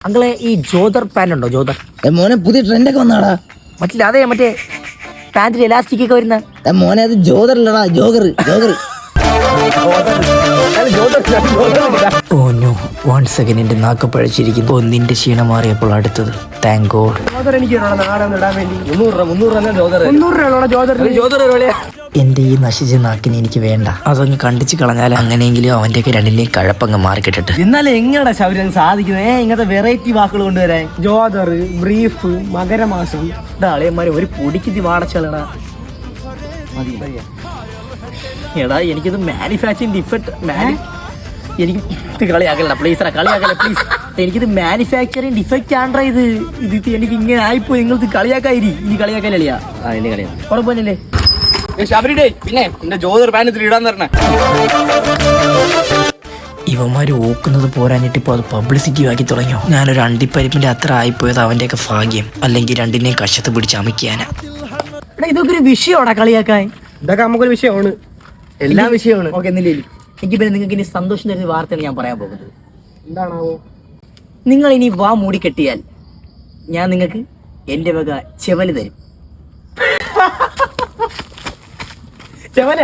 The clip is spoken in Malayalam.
അങ്ങളെ ഈ ജോദർ പാന്റ് ഉണ്ടോ? ജോദർ മോനെ പുതിയ ട്രെൻഡ് ഒക്കെ വന്നാടാ മറ്റില്ല അതെ മറ്റേ പാന്റിൽ എലാസ്റ്റിക് ഒക്കെ വരുന്ന. മോനെ അത് ജോദർ ഇല്ലടാ jogger jogger oh no one second എന്റെ നാക്ക് പഴച്ചിരിക്കുന്നു. ഓ നിന്റെ ക്ഷീണം മാറിയപ്പോൾ അടുത്തത്. താങ്ക് ഗോഡ് എന്റെ ഈ നശിച്ച നാക്കിനെ എനിക്ക് വേണ്ട. അതങ്ങ് കണ്ടിച്ച് കളഞ്ഞാൽ അങ്ങനെയെങ്കിലും അവന്റെയൊക്കെ രണ്ടിന്റെയും കഴപ്പങ്ങ് മാറിക്കിട്ടിട്ട്. എന്നാലും എങ്ങനെ ശൗര്യം സാധിക്കുന്നത്? ഏ ഇങ്ങനത്തെ വെറൈറ്റി വാക്കുകൾ കൊണ്ടുവരാൻ. ജോദർ ബ്രീഫ് മകരമാസം. അളിയന്മാരെ ഒരു പൊടിക്ക് വാടച്ചളടാ എടാ എനിക്കിത് മാനുഫാക്ചറിങ് ഡിഫക്ട് എനിക്ക് കളിയാക്കല പ്ലീസ് കളിയാക്കല പ്ലീസ് എനിക്കിത് മാനുഫാക്ചറിങ് ഡിഫക്റ്റ് ആണ്ടാ ഇത്. ഇത് എനിക്ക് ഇങ്ങനെ ആയിപ്പോ നിങ്ങൾ ഇത് കളിയാക്കായിരി. ഇനി കളിയാക്കലിയാ ആ എന്റെ കളിയാ. ഉറപ്പല്ലേ ശബരിഡേ പിന്നെ എന്റെ ജോദർ പാൻ ഇത്തിരി ഇടാൻ തരണേ. ഇവന്മാര് ഓക്കുന്നത് പോരാഞ്ഞിട്ട് ഇപ്പോൾ അത് പബ്ലിസിറ്റി ആക്കി തുടങ്ങിയോ? ഞാനൊരു അണ്ടിപ്പരിപ്പിന്റെ അത്ര ആയിപ്പോയത് അവന്റെയൊക്കെ ഭാഗ്യം. അല്ലെങ്കിൽ രണ്ടിനെയും കഷത്ത് പിടിച്ച് അമിക്കാനാ. ഇതൊക്കെ ഒരു വിഷയമാണോ കളിയാക്കാൻ. ഇതൊക്കെ നമുക്കൊരു വിഷയമാണ്. എല്ലാ വിഷയമാണ്. ഓക്കെ എന്നില്ല? എനിക്ക് പിന്നെ നിങ്ങൾക്ക് ഇനി സന്തോഷം തരുന്ന വാർത്തയാണ് ഞാൻ പറയാൻ പോകുന്നത്. എന്താണാവോ? നിങ്ങൾ ഇനി വാ മൂടി കെട്ടിയാൽ ഞാൻ നിങ്ങൾക്ക് എന്റെ വക ചെവൽ തരും. ചെവല?